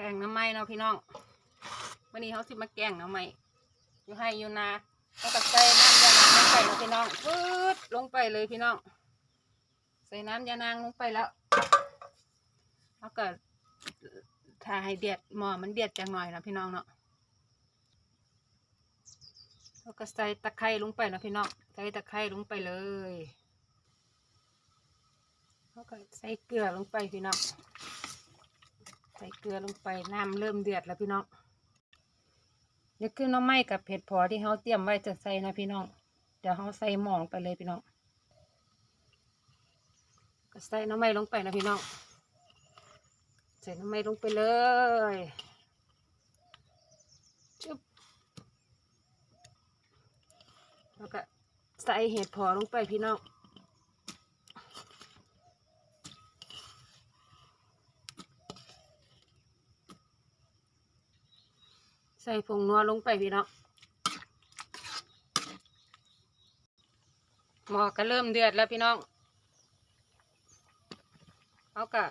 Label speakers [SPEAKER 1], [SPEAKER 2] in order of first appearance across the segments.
[SPEAKER 1] แกงน้ำไม้เนาะพี่น้องวันนี้เขาสิมาแกงน้ำไม้อยู่ให้อยู่นาต้องกับใส่น้ำยานางลงไปเนาะพี่น้องปื๊ดลงไปเลยพี่น้อง ใส่น้ำยานางลงไปแล้วแล้วก็ถ้าให้เดือดหม้อมันเดือดจังหน่อยนะพี่น้องเนาะแล้วก็ใส่ตะไคร้ลงไปนะพี่น้อง ใส่ตะไคร้ลงไปเลยแล้วก็ใส่เกลือลงไปพี่น้อง ใส่เกลือลงไปน้ำเริ่มเดือดแล้วพี่น้องเดี๋ยวคือหน้ำไม้กับเผ็ดพอที่เขาเตรียมไว้จะใส่นะพี่น้อง เดี๋ยวเขาใส่หมองไปเลยพี่น้องก็ใส่น้ำไม้ลงไปนะพี่น้องใส่น้ำไม้ลงไปเลยจุ๊บแล้วก็ใส่เห็ดพอลงไปพี่น้อง ส่ผงนัวลงไปพี่น้องหม้อก็เริ่มเดือดแล้วพี่น้องเขาก็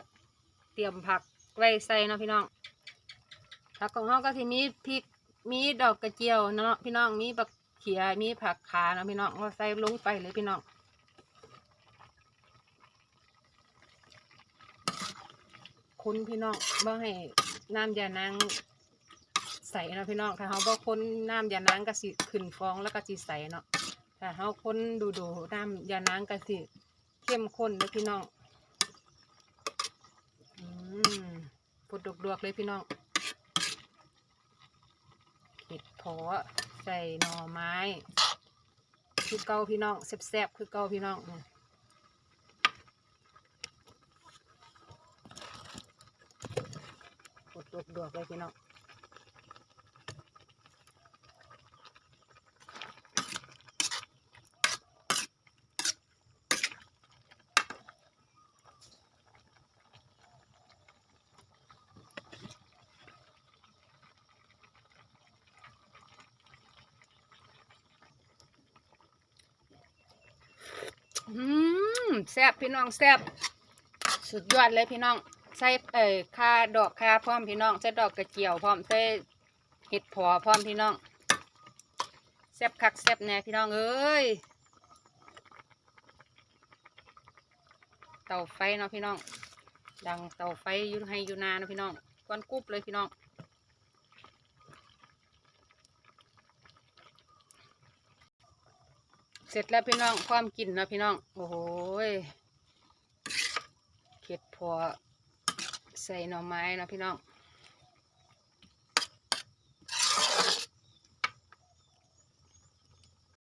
[SPEAKER 1] เตรียมผักไว้ใส่นะพี่น้องผักของเขาก็ที่มีพริกมีดอกกระเจียวเนาะพี่น้องมีบักเขียมีผักขาเนาะพี่น้องเราใส่ลงไปเลยพี่น้องคุณพี่น้องบ่ให้น้ำยานาง ใส่เนาะพี่น้องถ้าเขาบ่คนน้ำยานางก็สิขึ้นฟองแล้วก็สิใสเนาะถ้าเขาคนดูดูๆน้ำยานางก็สิเข้มข้นเลยพี่น้องอืมปุดดวกๆเลยพี่น้องเห็ดเพาะใส่หน่อไม้คือเกาพี่น้องแซ่บๆคือเกาพี่น้องปุดดวกเลยพี่น้อง อืมแซ่บพี่น้องแซ่บสุดยอดเลยพี่น้อง ใส่เอ่ยคาดอกคาพร้อมพี่น้อง ใส่ดอกกระเจียวพร้อมใส่เห็ดพอพร้อมพี่น้องแซ่บคักแซ่บแน่พี่น้องเอ้ยเตาไฟเนาะพี่น้อง ดังเตาไฟอยู่ให้อยู่นาเนาะพี่น้องควันกรุบเลยพี่น้อง เสร็จแล้วพี่น้องความกินนะพี่น้อง โอ้โหเข็ดพอใส่หน่อไม้นะพี่น้อง